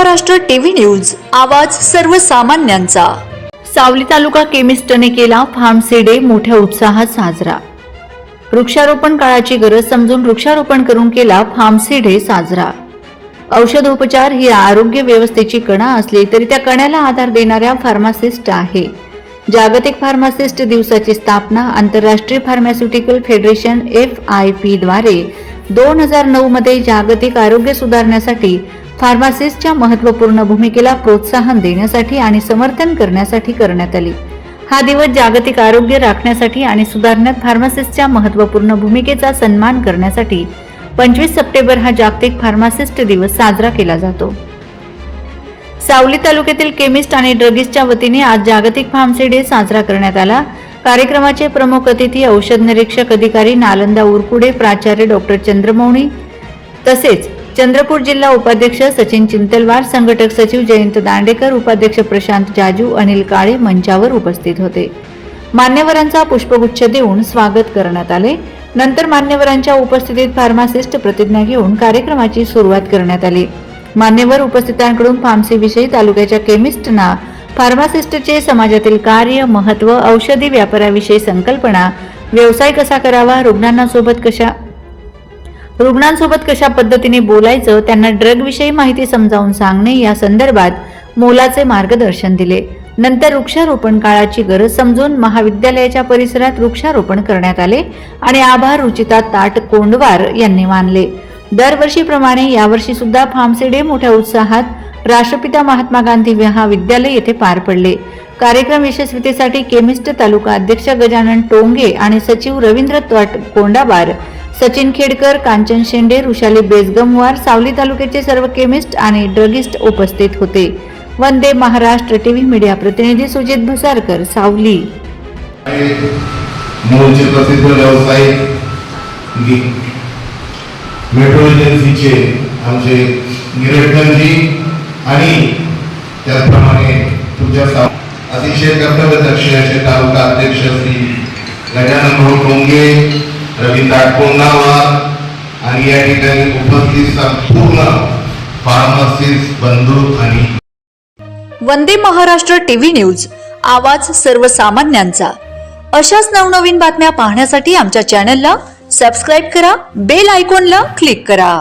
Maharashtra TV news आवाज सर्वसामान्यांचा. सावली तालुका केमिस्टने केला फार्मसी डे मोठ्या उत्साहात साजरा. वृक्षारोपण काळाची गरज समजून वृक्षारोपण करून केला फार्मसी डे साजरा. औषधोपचार ही आरोग्य व्यवस्थेची कणा असली तरी त्या कण्याला आधार देणाऱ्या फार्मासिस्ट आहे. जागतिक फार्मासिस्ट दिवसाची स्थापना आंतरराष्ट्रीय pharmaceutical federation F I P द्वारे दोन हजार नऊ मध्ये जागतिक आरोग्य सुधारण्यासाठी फार्मासिस्टच्या महत्त्वपूर्ण भूमिकेला प्रोत्साहन देण्यासाठी आणि समर्थन करण्यासाठी करण्यात आली. हा दिवस जागतिक आरोग्य राखण्यासाठी आणि सुधारण्यात फार्मासिस्टच्या महत्त्वपूर्ण भूमिकेचा सन्मान करण्यासाठी पंचवीस सप्टेंबर हा जागतिक फार्मासिस्ट दिवस साजरा केला जातो. सावली तालुक्यातील केमिस्ट आणि ड्रगिस्टच्या वतीने आज जागतिक फार्मसी डे साजरा करण्यात आला. कार्यक्रमाचे प्रमुख अतिथी औषध निरीक्षक अधिकारी नालंदा उरकुडे प्राचार्य डॉक्टर चंद्रमौणी तसेच चंद्रपूर जिल्हा उपाध्यक्ष सचिन चिंतलवार संघटक सचिव जयंत दांडेकर उपाध्यक्ष प्रशांत जाजू अनिल काळे मंचावर उपस्थित होते. मान्यवरांचा पुष्पगुच्छ देऊन स्वागत करण्यात आले. नंतर मान्यवरांच्या उपस्थितीत फार्मासिस्ट प्रतिज्ञा घेऊन कार्यक्रमाची सुरुवात करण्यात आली. मान्यवर उपस्थितांकडून फार्मसीविषयी तालुक्याच्या केमिस्टना फार्मासिस्टचे समाजातील कार्य महत्त्व औषधी व्यापाराविषयी संकल्पना व्यवसाय कसा करावा रुग्णांना सोबत कशा रुग्णांसोबत कशा पद्धतीने बोलायचं त्यांना ड्रगविषयी माहिती समजावून सांगणे या संदर्भात मोलाचे मार्गदर्शन दिले. नंतर वृक्षारोपण काळाची गरज समजून महाविद्यालयाच्या परिसरात वृक्षारोपण करण्यात आले आणि आभार रुचिता ताट कोंडवार यांनी मानले. दरवर्षीप्रमाणे यावर्षी सुद्धा फार्मसी डे मोठ्या उत्साहात राष्ट्रपिता महात्मा गांधी महाविद्यालय येथे पार पडले. कार्यक्रम यशस्वीतेसाठी केमिस्ट तालुका अध्यक्ष गजानन टोंगे आणि सचिव रवींद्र त्वाट कोंडाबार सचिन खेडकर कांचन शेंडे ऋषाली बेजगमवार सावली तालुक्याचे सर्व केमिस्ट आणि ड्रगिस्ट उपस्थित होते. वंदे महाराष्ट्र टीव्ही मीडिया प्रतिनिधी सुजित भुसारकर सावली. मूळचे प्रसिद्ध व्यावसायिक मेट्रो एजन्सीचे आमचे गिरटकरजी आणि त्याचप्रमाणे तुमच्या सा- अतिशय कर्तव्यदक्ष असे तालुका अध्यक्ष श्री गजानन भाऊ टोंगे रवींद्र कोंडावार आणि या ठिकाणी उपस्थित संपूर्ण फार्मसिस्ट बंधू आणि वंदे महाराष्ट्र टीव्ही न्यूज आवाज सर्वसामान्यांचा. अशाच नवनवीन बातम्या पाहण्यासाठी आमच्या चॅनलला सबस्क्राईब करा बेल आयकॉनला क्लिक करा.